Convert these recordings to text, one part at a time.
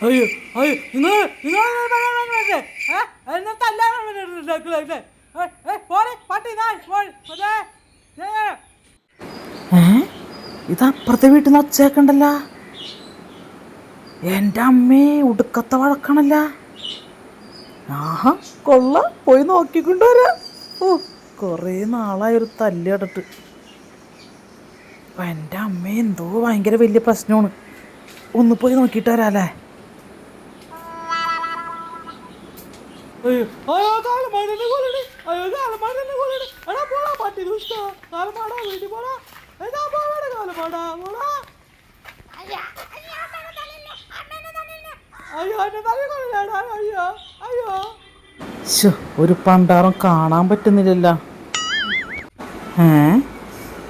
അയ്യോ അയ്യോ നിങ്ങൾ നിങ്ങൾ ഇത് വീട്ടിൽ നിന്ന് ഒച്ചേക്കണ്ടല്ല എന്റെ അമ്മേ ഉടുക്കത്തെ വഴക്കണല്ല. ആഹ കൊള്ള പോയി നോക്കിക്കൊണ്ടുവരാ ഓ കുറേ നാളായി ഒരു തല്ല് കണ്ടിട്ട്. അപ്പം എന്റെ അമ്മ എന്തോ ഭയങ്കര വലിയ പ്രശ്നമാണ്. ഒന്ന് പോയി നോക്കിയിട്ട് വരാല്ലേ അയ്യോ അയ്യോ കാലമാടനെ കൊല്ലണേ അയ്യോ കാലമാടനെ കൊല്ലണേ എടാ പോടാ പട്ടി ദുഷ്ട. കാലമാടാ വീട്ടിൽ പോടാ. എടാ പോടാ കാലമാടാ പോടാ. അയ്യോ എന്നെ തല കൊല്ലടാ അയ്യോ. അയ്യോ ഒരു പണ്ടാറും കാണാൻ പറ്റുന്നില്ലല്ലോ. ഏ?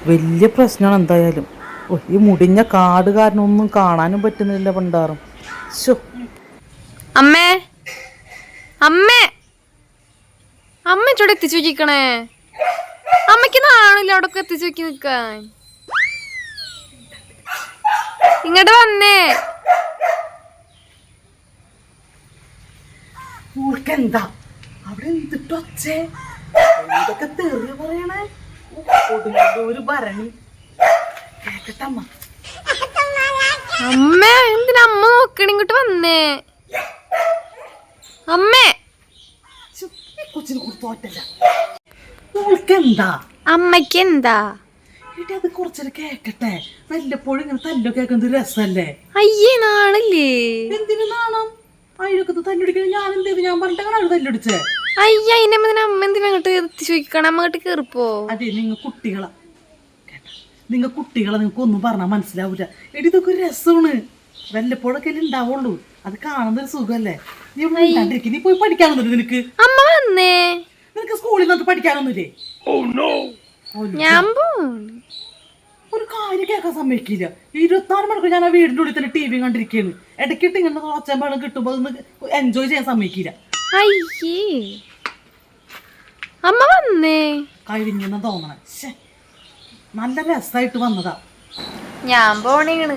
വലിയ പ്രശ്നമാണ് എന്തായാലും. ഓ ഈ മുടിഞ്ഞ കാട് കാരണം ഒന്നും കാണാനും പറ്റുന്നില്ല പണ്ടാറും ശോ അമ്മേ അമ്മേ. അമ്മ ചൂടെ എത്തിച്ചു വെക്കണേ അമ്മയ്ക്ക് നാണില്ല അവിടെ എത്തിച്ചു വെക്കി നിക്കാൻ ഇങ്ങോട്ട് വന്നേ. എന്താ? അവിടെ എന്തിട്ട് ഒച്ചേ? എന്തൊക്കെ തെറി പറയണേ? ഒരു ഭരണി. കേക്കട്ടമ്മ. അമ്മ എന്തിനാ അമ്മ നോക്കണിങ്ങോട്ട് വന്നേ. അമ്മേ. കൊച്ചിന് കൊടുത്തോറ്റല്ല എന്താ അമ്മയ്ക്ക് എന്താ എടി അത് കുറച്ചൊരു കേക്കട്ടെ. വല്ലപ്പോഴും ഇങ്ങനെ തല്ലു കേൾക്കുന്നത് രസല്ലേ? അയ്യേ നാണല്ലേ? എന്തിനു നാണം? അയിലൊക്കെ തല്ലുടിക്കണ. ഞാൻ എന്ത് ഞാൻ പറഞ്ഞിട്ടാണ് തല്ലുടിച്ചേ? അയ്യ അതിനെ അമ്മ എന്തിനാ അങ്ങോട്ട് വെക്കണം അമ്മ അങ്ങോട്ട് കേറിപ്പോ. അതെ നിങ്ങൾ കുട്ടികളാ. കേട്ടോ. നിങ്ങൾ കുട്ടികളെ നിങ്ങൾക്ക് ഒന്നും പറഞ്ഞാൽ മനസ്സിലാവൂല. എടി ഇതൊക്കെ ഒരു രസമാണ്. വല്ലപ്പോഴൊക്കെ ഉണ്ടാവുള്ളൂ. അത് കാണുന്ന ഒരു സുഖമല്ലേ നീ മിണ്ടാണ്ടിരിക്ക്. നീ പോയി പഠിക്കാനൊന്നുമില്ല നിനക്ക്? അമ്മ വന്നേ. നിനക്ക് സ്കൂളിൽ നിന്ന് പഠിക്കാനൊന്നുമില്ലേ? ഞാൻ പോണ് ഒരു കാര്യം കേൾക്കാൻ സമ്മതിക്കില്ല. ഇരുപത്തിനാല് മണിക്കൂർ ഞാൻ ആ വീടിന്റെ ഉള്ളിൽ തന്നെ ടി വി കണ്ടിരിക്കുകയാണ്. ഇടയ്ക്കിട്ട് ഇങ്ങനെ ഒച്ചമ്പാടും കിട്ടുമ്പോൾ അതൊന്ന് എൻജോയ് ചെയ്യാൻ സമ്മതിക്കില്ല. അയ്യേ. അമ്മ വന്നേ. കഴിഞ്ഞെന്ന് തോന്നണേ. ശ്ശെ. നല്ല രസമായിട്ട് വന്നതാ. ഞാൻ പോണേണ്.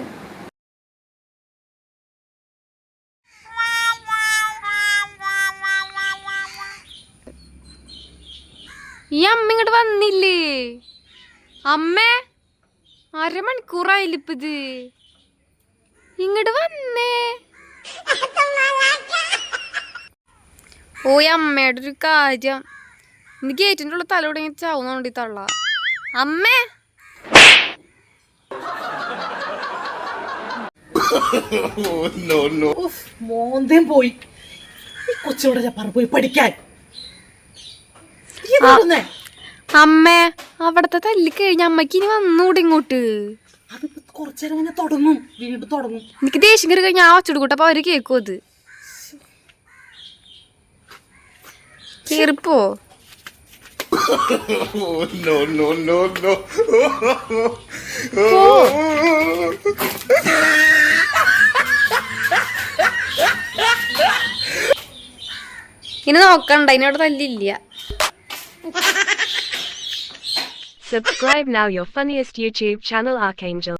ഈ അമ്മ ഇങ്ങോട്ട് വന്നില്ലേ? അമ്മേ അരമണിക്കൂറായില്ല ഇപ്പൊ ഇത് ഇങ്ങോട്ട് വന്നേ. ഓ അമ്മയുടെ ഒരു കാര്യം. ഇന്ന് ഗേറ്റിന്റെ ഉള്ള തല തുടങ്ങി ചാവുന്നോണ്ടി തള്ള. അമ്മേ. ഉഫ്, മോന്തേം പോയി. ഈ കൊച്ചിവിടെ ഞാൻ പറഞ്ഞു പോയി പഠിക്കാൻ. അമ്മേ അവിടത്തെ തല്ലി കഴിഞ്ഞ അമ്മയ്ക്ക് ഇനി വന്നൂടെ ഇങ്ങോട്ട്. അത് കുറച്ചേരം അങ്ങനെ തുടങ്ങും. വീണ്ടും തുടങ്ങും. എനിക്ക് ദേഷ്യം കയറി കഴിഞ്ഞാൽ ആ ഒച്ചട് കൂട്ടപ്പോ അവർ കേക്കും അത്. കേറിപ്പോ. No, no, no, no. ഇനി നോക്കണ്ട ഇതിനോട് തല്ലില്ല. Subscribe now your funniest YouTube channel Archangel.